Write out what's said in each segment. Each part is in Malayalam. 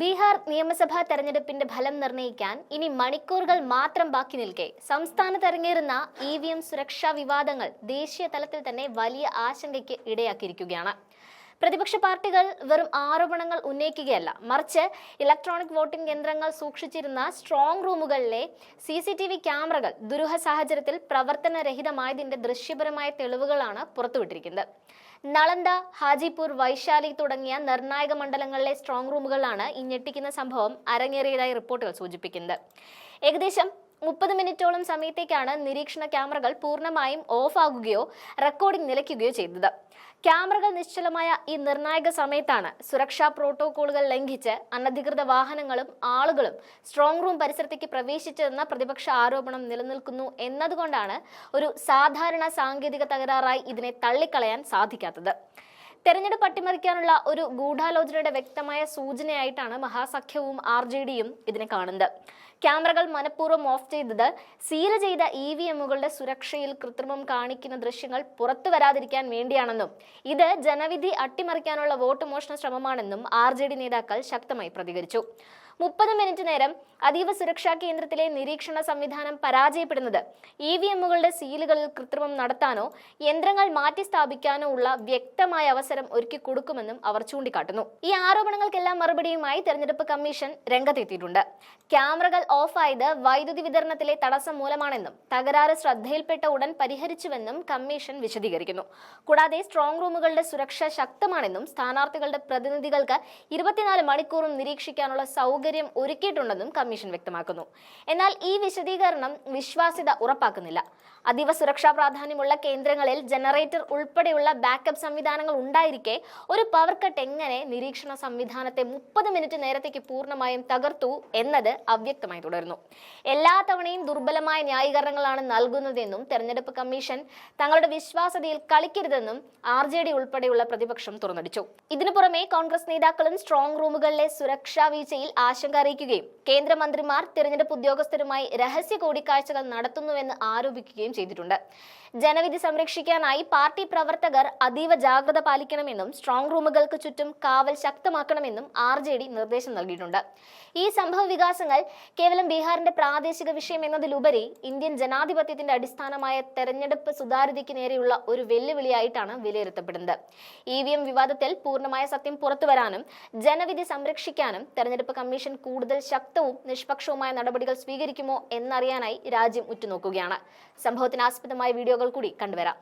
ബീഹാർ നിയമസഭാ തെരഞ്ഞെടുപ്പിന്റെ ഫലം നിർണയിക്കാൻ ഇനി മണിക്കൂറുകൾ മാത്രം ബാക്കി നിൽക്കെ. സംസ്ഥാനത്ത് ഇറങ്ങിയിരുന്ന ഇ വി എം സുരക്ഷാ വിവാദങ്ങൾ ദേശീയ തലത്തിൽ തന്നെ വലിയ ആശങ്കയ്ക്ക് ഇടയാക്കിയിരിക്കുകയാണ്. പ്രതിപക്ഷ പാർട്ടികൾ വെറും ആരോപണങ്ങൾ ഉന്നയിക്കുകയല്ല. മറിച്ച് ഇലക്ട്രോണിക് വോട്ടിംഗ് യന്ത്രങ്ങൾ സൂക്ഷിച്ചിരുന്ന സ്ട്രോങ് റൂമുകളിലെ സി സി ടി വി ക്യാമറകൾ ദുരൂഹ സാഹചര്യത്തിൽ പ്രവർത്തനരഹിതമായതിന്റെ ദൃശ്യപരമായ തെളിവുകളാണ് പുറത്തുവിട്ടിരിക്കുന്നത്. നളന്ദ ഹാജിപൂർ വൈശാലി തുടങ്ങിയ നിർണായക മണ്ഡലങ്ങളിലെ സ്ട്രോങ് റൂമുകളാണ് ഈ ഞെട്ടിക്കുന്ന സംഭവം അരങ്ങേറിയതായി റിപ്പോർട്ടുകൾ സൂചിപ്പിക്കുന്നത്. ഏകദേശം മുപ്പത് മിനിറ്റോളം സമയത്തേക്കാണ് നിരീക്ഷണ ക്യാമറകൾ പൂർണമായും ഓഫ് ആകുകയോ റെക്കോർഡിംഗ് നിലയ്ക്കുകയോ ചെയ്തത്. ക്യാമറകൾ നിശ്ചലമായ ഈ നിർണായക സമയത്താണ് സുരക്ഷാ പ്രോട്ടോകോളുകൾ ലംഘിച്ച് അനധികൃത വാഹനങ്ങളും ആളുകളും സ്ട്രോങ് റൂം പരിസരത്തേക്ക് പ്രവേശിച്ചതെന്ന പ്രതിപക്ഷ ആരോപണം നിലനിൽക്കുന്നു എന്നതുകൊണ്ടാണ് ഒരു സാധാരണ സാങ്കേതിക തകരാറായി ഇതിനെ തള്ളിക്കളയാൻ സാധിക്കാത്തത്. തെരഞ്ഞെടുപ്പ് അട്ടിമറിക്കാനുള്ള ഒരു ഗൂഢാലോചനയുടെ വ്യക്തമായ സൂചനയായിട്ടാണ് മഹാസഖ്യവും ആർ ജെ ഡിയും ഇതിനെ കാണുന്നത്. ക്യാമറകൾ മനഃപൂർവം ഓഫ് ചെയ്തത് സീൽ ചെയ്ത ഇ വി എമ്മുകളുടെ സുരക്ഷയിൽ കൃത്രിമം കാണിക്കുന്ന ദൃശ്യങ്ങൾ പുറത്തു വരാതിരിക്കാൻ വേണ്ടിയാണെന്നും ഇത് ജനവിധി അട്ടിമറിക്കാനുള്ള വോട്ട് മോഷണ ശ്രമമാണെന്നും ആർ നേതാക്കൾ ശക്തമായി പ്രതികരിച്ചു. മുപ്പത് മിനിറ്റ് നേരം അതീവ സുരക്ഷാ കേന്ദ്രത്തിലെ നിരീക്ഷണ സംവിധാനം പരാജയപ്പെടുന്നത്. ഇ വി എമ്മുകളുടെ സീലുകളിൽ കൃത്രിമം നടത്താനോ യന്ത്രങ്ങൾ മാറ്റി സ്ഥാപിക്കാനോ ഉള്ള വ്യക്തമായ അവസരം ഒരുക്കി കൊടുക്കുമെന്നും അവർ ചൂണ്ടിക്കാട്ടുന്നു. ഈ ആരോപണങ്ങൾക്കെല്ലാം മറുപടിയുമായി തെരഞ്ഞെടുപ്പ് കമ്മീഷൻ രംഗത്തെത്തിയിട്ടുണ്ട്. ക്യാമറകൾ ഓഫായത് വൈദ്യുതി വിതരണത്തിലെ തടസ്സം മൂലമാണെന്നും തകരാറ് ശ്രദ്ധയിൽപ്പെട്ട ഉടൻ പരിഹരിച്ചുവെന്നും കമ്മീഷൻ വിശദീകരിക്കുന്നു. കൂടാതെ സ്ട്രോങ് റൂമുകളുടെ സുരക്ഷ ശക്തമാണെന്നും സ്ഥാനാർത്ഥികളുടെ പ്രതിനിധികൾക്ക് ഇരുപത്തിനാല് മണിക്കൂറും നിരീക്ഷിക്കാനുള്ള സൗകര്യം ഒരുക്കിയിട്ടുണ്ടെന്നും കമ്മീഷൻ വ്യക്തമാക്കുന്നു. എന്നാൽ ഈ വിശദീകരണം വിശ്വാസ്യത ഉറപ്പാക്കുന്നില്ല. അതീവ സുരക്ഷാ പ്രാധാന്യമുള്ള കേന്ദ്രങ്ങളിൽ ജനറേറ്റർ ഉൾപ്പെടെയുള്ള ബാക്കപ്പ് സംവിധാനങ്ങൾ ഉണ്ടായിരിക്കെ ഒരു പവർ കട്ട് എങ്ങനെ നിരീക്ഷണ സംവിധാനത്തെ മുപ്പത് മിനിറ്റ് നേരത്തേക്ക് പൂർണമായും തകർത്തു എന്നത് അവ്യക്തമായി തുടരുന്നു. എല്ലാ തവണയും ദുർബലമായ ന്യായീകരണങ്ങളാണ് നൽകുന്നതെന്നും തെരഞ്ഞെടുപ്പ് കമ്മീഷൻ തങ്ങളുടെ വിശ്വാസ്യതയിൽ കളിക്കരുതെന്നും ആർ ജെ ഡി ഉൾപ്പെടെയുള്ള പ്രതിപക്ഷം തുറന്നടിച്ചു. ഇതിനു പുറമെ കോൺഗ്രസ് നേതാക്കളും സ്ട്രോങ് റൂമുകളിലെ സുരക്ഷാ വീഴ്ചയിൽ ആശങ്ക അറിയിക്കുകയും കേന്ദ്രമന്ത്രിമാർ തിരഞ്ഞെടുപ്പ് ഉദ്യോഗസ്ഥരുമായി രഹസ്യ കൂടിക്കാഴ്ചകൾ നടത്തുന്നുവെന്ന് ആരോപിക്കുകയും ചെയ്തിട്ടുണ്ട്. ജനവിധി സംരക്ഷിക്കാനായി പാർട്ടി പ്രവർത്തകർ അതീവ ജാഗ്രത പാലിക്കണമെന്നും സ്ട്രോങ് റൂമുകൾക്ക് ചുറ്റും കാവൽ ശക്തമാക്കണമെന്നും ആർ ജെ ഡി നിർദ്ദേശം നൽകിയിട്ടുണ്ട്. ഈ സംഭവ വികാസങ്ങൾ കേവലം ബീഹാറിന്റെ പ്രാദേശിക വിഷയം എന്നതിലുപരി ഇന്ത്യൻ ജനാധിപത്യത്തിന്റെ അടിസ്ഥാനമായ തെരഞ്ഞെടുപ്പ് സുതാര്യതയ്ക്ക് നേരെയുള്ള ഒരു വെല്ലുവിളിയായിട്ടാണ് വിലയിരുത്തപ്പെടുന്നത്. ഇ വി എം വിവാദത്തിൽ പൂർണമായ സത്യം പുറത്തുവരാനും ജനവിധി സംരക്ഷിക്കാനും തെരഞ്ഞെടുപ്പ് കമ്മീഷൻ കൂടുതൽ ശക്തവും നിഷ്പക്ഷവുമായ നടപടികൾ സ്വീകരിക്കുമോ എന്നറിയാനായി രാജ്യം ഉറ്റുനോക്കുകയാണ് സംഭവത്തിന് ആസ്പദമായ വീഡിയോകൾ കൂടി കണ്ടുവരാം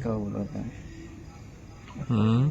क्या बोला था हम्म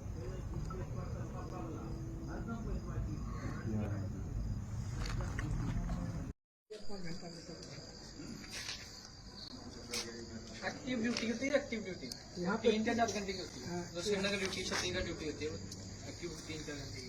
एक्टिव ड्यूटी होती है एक्टिव ड्यूटी यहाँ पे तीन से चार घंटे की होती है। दूसरे घंटे ड्यूटी छत्तीस ड्यूटी होती है। एक्टिव तीन चार घंटे की